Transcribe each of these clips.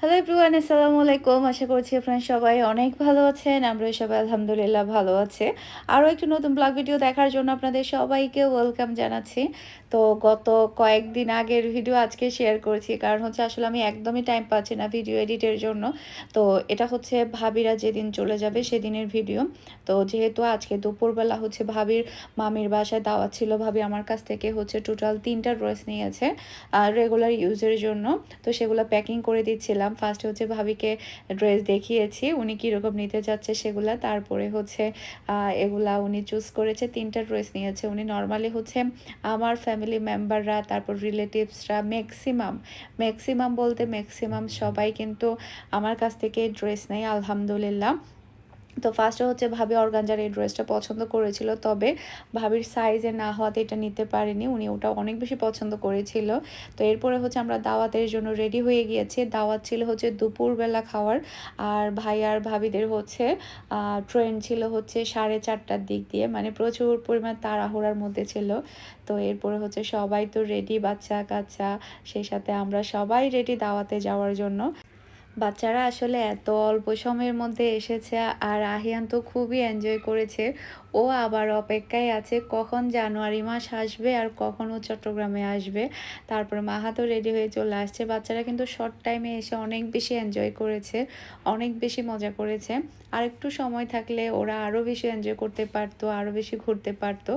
Hello everyone আসসালামু আলাইকুম আশা করছি আপনারা সবাই অনেক ভালো আছেন। আমরা সবাই আলহামদুলিল্লাহ ভালো আছে। আরও একটি নতুন ব্লগ ভিডিও দেখার জন্য আপনাদের সবাইকে ওয়েলকাম জানাচ্ছি। তো গত কয়েকদিন আগের ভিডিও আজকে শেয়ার করেছি। কারণ হচ্ছে আসলে আমি একদমই টাইম পাচ্ছি না ভিডিও এডিটের জন্য। তো এটা হচ্ছে ভাবিরা যেদিন চলে যাবে সেদিনের ভিডিও তো যেহেতু আজকে দুপুরবেলা হচ্ছে ভাবির মামির বাসায় দাওয়াত ছিল, ভাবি আমার কাছ থেকে হচ্ছে টোটাল তিনটা ড্রেস নিয়েছে আর রেগুলার ইউজের জন্য। তো সেগুলো প্যাকিং করে দিচ্ছিলাম। ফার্স্টে হচ্ছে ভাবিকে ড্রেস দেখিয়েছি, উনি কীরকম নিতে চাচ্ছে সেগুলা। তারপরে হচ্ছে এগুলা উনি চুজ করেছে, তিনটা ড্রেস নিয়েছে। উনি নর্মালি হচ্ছে আমার ফ্যামিলি মেম্বাররা তারপর রিলেটিভসরা ম্যাক্সিমাম ম্যাক্সিমাম বলতে ম্যাক্সিমাম সবাই কিন্তু আমার কাছ থেকে ড্রেস নেয়, আলহামদুলিল্লাহ। তো ফার্স্টে হচ্ছে ভাবি অর্গানজার এই ড্রেসটা পছন্দ করেছিল, তবে ভাবির সাইজে না হওয়াতে এটা নিতে পারেনি। উনি ওটা অনেক বেশি পছন্দ করেছিল। তো এরপরে হচ্ছে আমরা দাওয়াতের জন্য রেডি হয়ে গিয়েছি। দাওয়াত ছিল হচ্ছে দুপুরবেলা খাওয়ার। আর ভাই আর ভাবিদের হচ্ছে ট্রেন ছিল হচ্ছে সাড়ে চারটার দিক দিয়ে। মানে প্রচুর পরিমাণ তাড়াহুড়ার মধ্যে ছিল। তো এরপরে হচ্ছে সবাই তো রেডি বাচ্চা কাচ্চা সেই সাথে আমরা সবাই রেডি দাওয়াতে যাওয়ার জন্য। বাচ্চারা আসলে এত অল্প সময়ের মধ্যে এসেছে আর আহিয়ান তো খুবই এনজয় করেছে। ও আবার অপেক্ষায় আছে কখন জানুয়ারি মাস আসবে আর কখন ও চট্টগ্রামে আসবে। তারপরে মাহাতো রেডি হয়ে চলে আসছে। বাচ্চারা কিন্তু শর্ট টাইমে এসে অনেক বেশি এনজয় করেছে, অনেক বেশি মজা করেছে। আর একটু সময় থাকলে ওরা আরও বেশি এনজয় করতে পারতো আরও বেশি ঘুরতে পারতো।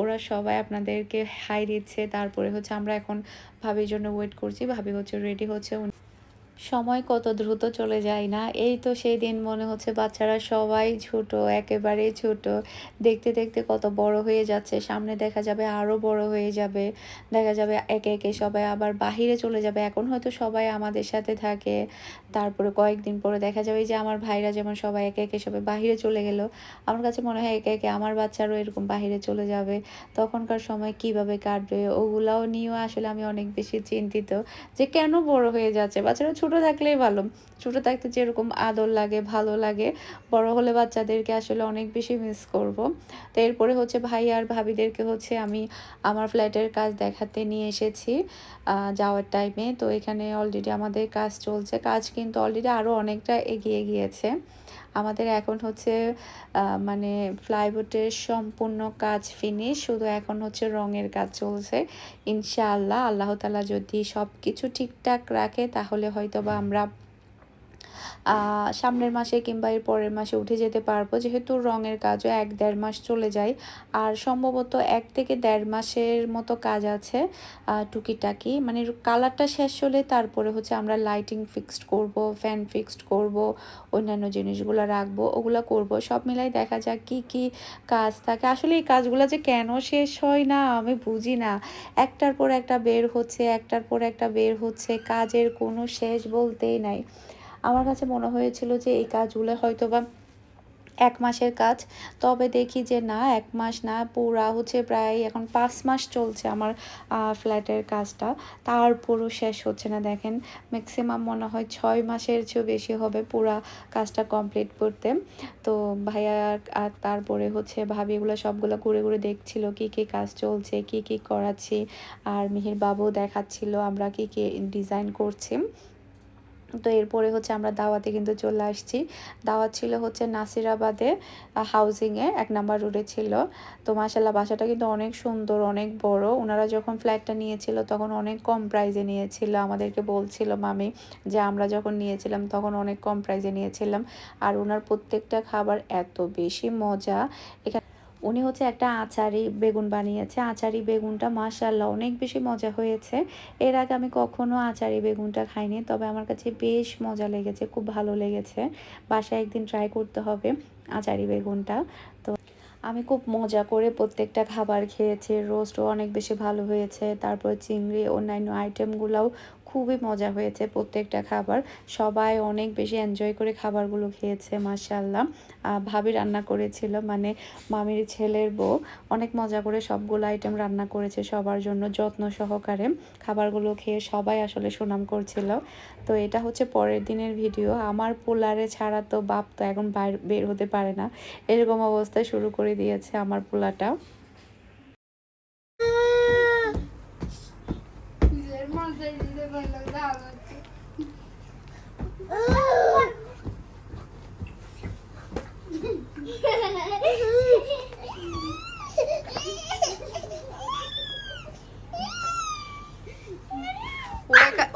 ওরা সবাই আপনাদেরকে হাই দিচ্ছে। তারপরে হচ্ছে আমরা এখন ভাবির জন্য ওয়েট করছি। ভাবি হচ্ছে রেডি হচ্ছে সময় কত দ্রুত চলে যায় না। এই তো সেই দিন মনে হচ্ছে বাচ্চারা সবাই ছোট, একেবারে ছোট। দেখতে দেখতে কত বড় হয়ে যাচ্ছে। সামনে দেখা যাবে আরও বড় হয়ে যাবে। দেখা যাবে একে একে সবাই আবার বাহিরে চলে যাবে। এখন হয়তো সবাই আমাদের সাথে থাকে। তারপরে কয়েকদিন পরে দেখা যাবে যে আমার ভাইরা যেমন সবাই একে একে সবাই বাহিরে চলে গেল। আমার কাছে মনে হয় একে একে আমার বাচ্চারও এরকম বাহিরে চলে যাবে। তখনকার সময় কীভাবে কাটবে? ওগুলাও নিয়েও আসলে আমি অনেক বেশি চিন্তিত যে কেন বড় হয়ে যাচ্ছে? বাচ্চারা ছোট থাকলেই ভালো। ছোট থাকতে যেরকম আদর লাগে, ভালো লাগে, বড় হলে বাচ্চাদেরকে আসলে অনেক বেশি মিস করব। তো এরপরে হচ্ছে ভাই আর ভাবিদেরকে হচ্ছে আমি আমার ফ্ল্যাটের কাজ দেখাতে নিয়ে এসেছি যাওয়ার টাইমে তো এখানে অলরেডি আমাদের কাজ চলছে। কাজ কিন্তু অলরেডি আরও অনেকটা এগিয়ে গিয়েছে। আমাদের এখন হচ্ছে মানে ফ্লাইবোর্ডের সম্পূর্ণ কাজ ফিনিশ শুধু এখন হচ্ছে রঙের কাজ চলছে। ইনশাআল্লাহ আল্লাহতালা যদি সব কিছু ঠিকঠাক রাখে, তাহলে হয়তো বা আমরা সামনের মাসে কিংবা এর পরের মাসে উঠে যেতে পারব। যেহেতু রঙের কাজও এক দেড় মাস চলে যায়। আর সম্ভবত এক থেকে দেড় মাসের মতো কাজ আছে টুকিটাকি। মানে কালারটা শেষ হলে তারপরে হচ্ছে আমরা লাইটিং ফিক্সড করব ফ্যান ফিক্সড করব, অন্যান্য জিনিসগুলো রাখব, ওগুলো করব। সব মিলাই দেখা যাক কি কি কাজ থাকে। আসলে এই কাজগুলো যে কেন শেষ হয় না, আমি বুঝি না। একটার পর একটা বের হচ্ছে, একটার পর একটা বের হচ্ছে, কাজের কোনো শেষ বলতেই নাই। আমার কাছে মনে হয়েছিল যে এই কাজগুলো হয়তো বা এক মাসের কাজ। তবে দেখি যে না, এক মাস না, পুরা হচ্ছে প্রায় এখন পাঁচ মাস চলছে আমার ফ্ল্যাটের কাজটা। তারপরও শেষ হচ্ছে না, দেখেন। ম্যাক্সিমাম মনে হয় ছয় মাসের চেয়েও বেশি হবে পুরা কাজটা কমপ্লিট করতে। তো ভাইয়া আর তারপরে হচ্ছে ভাবি এগুলো সবগুলো ঘুরে ঘুরে দেখছিল, কি কি কাজ চলছে, কি কি করাচ্ছি। আর মিহির বাবু দেখাচ্ছিল আমরা কি কি ডিজাইন করছি। তো এরপরে হচ্ছে আমরা দাওয়াতে কিন্তু চলে আসছি। দাওয়াত ছিল হচ্ছে নাসিরাবাদে হাউজিংয়ে এক নাম্বার রোডে ছিল। তো মাসাল্লাহ বাসাটা কিন্তু অনেক সুন্দর, অনেক বড়। ওনারা যখন ফ্ল্যাটটা নিয়েছিল তখন অনেক কম প্রাইজে নিয়েছিল। আমাদেরকে বলছিল, মামি, যে আমরা যখন নিয়েছিলাম তখন অনেক কম প্রাইজে নিয়েছিলাম। আর ওনার প্রত্যেকটা খাবার এত বেশি মজা। এখানে উনি হচ্ছে একটা আচারি বেগুন বানিয়েছে। আচারি বেগুনটা মাশাল্লাহ অনেক বেশি মজা হয়েছে। এর আগে আমি কখনো আচারি বেগুনটা খাইনি, তবে আমার কাছে বেশ মজা লেগেছে, খুব ভালো লেগেছে। বাসায় একদিন ট্রাই করতে হবে আচারি বেগুনটা। তো আমি খুব মজা করে প্রত্যেকটা খাবার খেয়েছি। রোস্টও অনেক বেশি ভালো হয়েছে। তারপর চিংড়ি অন্যান্য আইটেমগুলোও খুবই মজা হয়েছে প্রত্যেকটা খাবার। সবাই অনেক বেশি এনজয় করে খাবারগুলো খেয়েছে মাসাল্লাহ ভাবি রান্না করেছিল মানে মামির ছেলের বউ। অনেক মজা করে সবগুলো আইটেম রান্না করেছে সবার জন্য, যত্ন সহকারে খাবারগুলো খেয়ে সবাই আসলে সুনাম করছিল। তো এটা হচ্ছে পরের দিনের ভিডিও আমার পোলারে ছাড়া তো বাপ তো এখন বের হতে পারে না। এরকম অবস্থায় শুরু করে দিয়েছে আমার পোলাটা।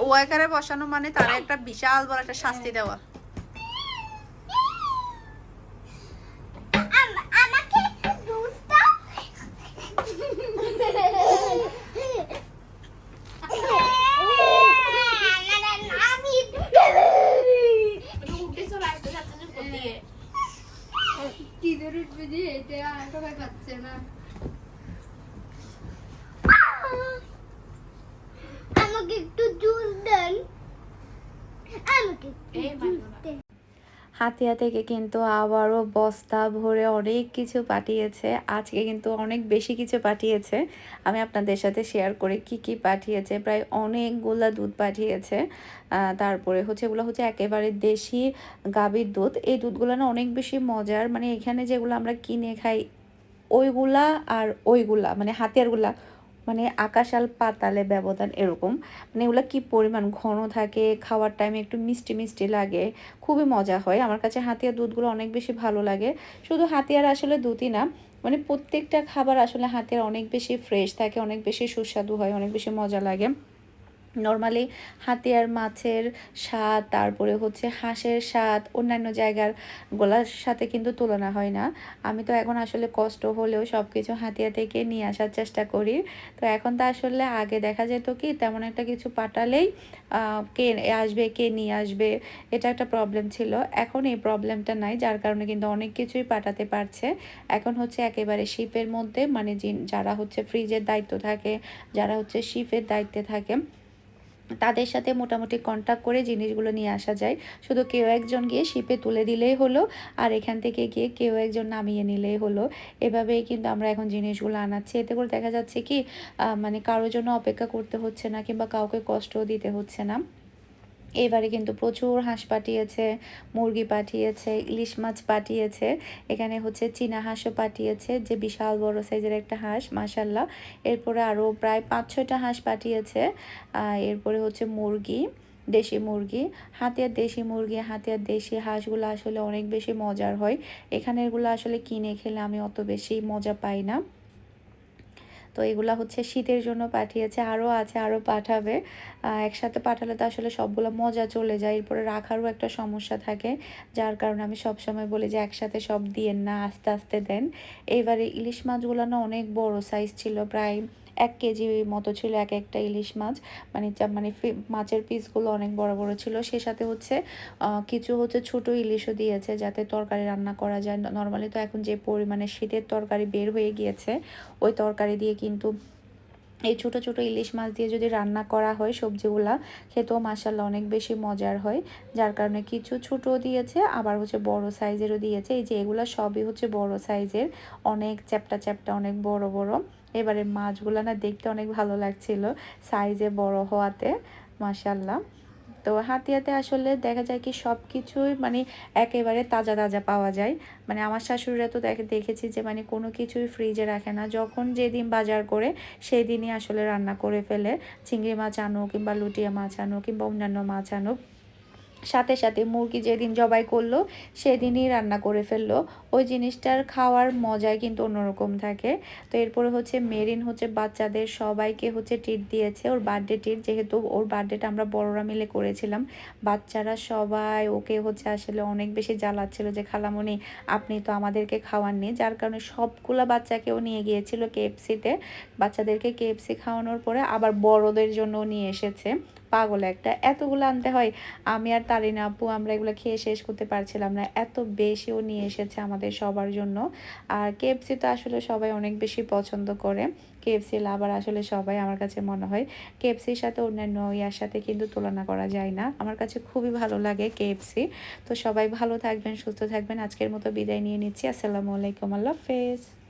ওয়াকারে বসানো মানে তার একটা বিশাল বড় একটা শাস্তি দেওয়া। হাতিয়া থেকে কিন্তু আবারও বস্তা ভরে অনেক কিছু পাঠিয়েছে। আজকে কিন্তু অনেক বেশি কিছু পাঠিয়েছে। আমি আপনাদের সাথে শেয়ার করে কি কি পাঠিয়েছে, প্রায় অনেকগুলা দুধ পাঠিয়েছে। তারপরে হচ্ছে এগুলো হচ্ছে একেবারে দেশি গাভীর দুধ। এই দুধগুলো না অনেক বেশি মজার। মানে এখানে যেগুলো আমরা কিনে খাই, ওইগুলা আর ওইগুলা মানে হাতিয়ারগুলা মানে আকাশাল পাতালে ব্যবধান এরকম। মানে ওগুলো কি পরিমাণ ঘন থাকে, খাওয়ার টাইমে একটু মিষ্টি মিষ্টি লাগে, খুবই মজা হয়। আমার কাছে হাতিয়ার দুধগুলো অনেক বেশি ভালো লাগে। শুধু হাতিয়ার আসলে দুধই না মানে প্রত্যেকটা খাবার আসলে হাতিয়ার অনেক বেশি ফ্রেশ থাকে, অনেক বেশি সুস্বাদু হয়, অনেক বেশি মজা লাগে। নর্মালি হাতিয়ার, মাছের স্বাদ, তারপরে হচ্ছে হাঁসের স্বাদ, অন্যান্য জায়গার গোলার সাথে কিন্তু তুলনা হয় না। আমি তো এখন আসলে কষ্ট হলেও সব কিছু হাতিয়া থেকে নিয়ে আসার চেষ্টা করি। তো এখন তো আসলে আগে দেখা যেত কি, তেমন একটা কিছু পাঠালেই কে আসবে, কে নিয়ে আসবে, এটা একটা প্রবলেম ছিল। এখন এই প্রবলেমটা নাই, যার কারণে কিন্তু অনেক কিছুই পাঠাতে পারছে। এখন হচ্ছে একেবারে শিপের মধ্যে মানে যারা হচ্ছে ফ্রিজের দায়িত্ব থাকে, যারা হচ্ছে শিপের দায়িত্বে থাকে তাদের সাথে মোটামুটি কন্ট্যাক্ট করে জিনিসগুলো নিয়ে আসা যায়। শুধু কেউ একজন গিয়ে শিপে তুলে দিলেই হলো, আর এখান থেকে গিয়ে কেউ একজন নামিয়ে নিলেই হলো। এভাবেই কিন্তু আমরা এখন জিনিসগুলো আনাচ্ছি। এতে করে দেখা যাচ্ছে কি মানে কারোর জন্য অপেক্ষা করতে হচ্ছে না কিংবা কাউকে কষ্টও দিতে হচ্ছে না। এবারে কিন্তু প্রচুর হাঁস পাঠিয়েছে, মুরগি পাঠিয়েছে, ইলিশ মাছ পাঠিয়েছে, এখানে হচ্ছে চীনা হাঁসও পাঠিয়েছে, যে বিশাল বড় সাইজের একটা হাঁস মাসাল্লাহ এরপরে আরও প্রায় পাঁচ ছয়টা হাঁস পাঠিয়েছে এরপরে হচ্ছে মুরগি, দেশি মুরগি, হাতিয়ার দেশি মুরগি, হাতিয়ার দেশি হাঁসগুলো আসলে অনেক বেশি মজার হয়। এখানেরগুলো আসলে কিনে খেলে আমি অত বেশি মজা পাই না। তো এগুলো হচ্ছে শীতের জন্য পাঠিয়েছে আরও আছে আরও পাঠাবে। একসাথে পাঠালে তো আসলে সবগুলো মজা চলে যায়, এরপরে রাখারও একটা সমস্যা থাকে, যার কারণে আমি সবসময় বলি যে একসাথে সব দিয়েন না, আস্তে আস্তে দেন। এইবারে ইলিশ মাছগুলো না অনেক বড় সাইজ ছিল, প্রায় এক কেজি মতো ছিল এক একটা ইলিশ মাছ। মানে মানে মাছের পিসগুলো অনেক বড় বড় ছিল। সে সাথে হচ্ছে কিছু হচ্ছে ছোট ইলিশও দিয়েছে যাতে তরকারি রান্না করা যায়। নর্মালি তো এখন যে পরিমাণে শীতের তরকারি বের হয়ে গিয়েছে, ওই তরকারি দিয়ে কিন্তু এই ছোট ছোট ইলিশ মাছ দিয়ে যদি রান্না করা হয় সবজিগুলা, খেতেও মাসাল্লাহ অনেক বেশি মজার হয়। যার কারণে কিছু ছোট দিয়েছে, আবার হচ্ছে বড় সাইজেরও দিয়েছে। এই যে এগুলা সবই হচ্ছে বড় সাইজের, অনেক চ্যাপটা চ্যাপটা, অনেক বড় বড়। এবারে মাছগুলো না দেখতে অনেক ভালো লাগছিল সাইজে বড় হওয়াতে মাসাল্লাহ তো হাতিয়াতে আসলে দেখা যায় কি সব কিছুই মানে একেবারে তাজা তাজা পাওয়া যায়। মানে আমার শাশুড়িরা তো দেখে, দেখেছি যে মানে কোনো কিছুই ফ্রিজে রাখে না। যখন যেদিন বাজার করে সেই দিনই আসলে রান্না করে ফেলে। চিংড়ি মাছ আনো কিংবা লুটিয়া মাছ আনো কিংবা অন্যান্য মাছ আনো সাথে সাথে মুরগি যেদিন জবাই করল, সেদিনই রান্না করে ফেলল। ওই জিনিসটার খাওয়ার মজাই কিন্তু অন্যরকম থাকে। তো এরপরে হচ্ছে মেরিন হচ্ছে বাচ্চাদের সবাইকে হচ্ছে ট্রিট দিয়েছে। ওর বার্থডে ট্রিট যেহেতু ওর বার্থডেটা আমরা বড়রা মিলে করেছিলাম। বাচ্চারা সবাই ওকে হচ্ছে আসলে অনেক বেশি জ্বালাচ্ছিল যে খালামণি আপনি তো আমাদেরকে খাওয়াননি। যার কারণে সবগুলা বাচ্চাকেও নিয়ে গিয়েছিল কেএফসিতে বাচ্চাদেরকে কেএফসি খাওয়ানোর পরে আবার বড়দের জন্য নিয়ে এসেছে। পাগল একটা। এতগুলো আনতে হয়। আমি আর তারিনা আপু, আমরা এগুলো খেয়ে শেষ করতে পারছিলাম না। এত বেশিও নিয়ে এসেছে আমাদের সবার জন্য। আর কেএফসি তো আসলে সবাই অনেক বেশি পছন্দ করে। কেএফসি লাভার আসলে সবাই আমার কাছে মনে হয়। কেএফসির সাথে অন্যান্য ইয়ার সাথে কিন্তু তুলনা করা যায় না। আমার কাছে খুবই ভালো লাগে কেএফসি তো সবাই ভালো থাকবেন, সুস্থ থাকবেন। আজকের মতো বিদায় নিয়ে নিচ্ছি। আসসালামু আলাইকুম। আল্লাহ হাফেজ।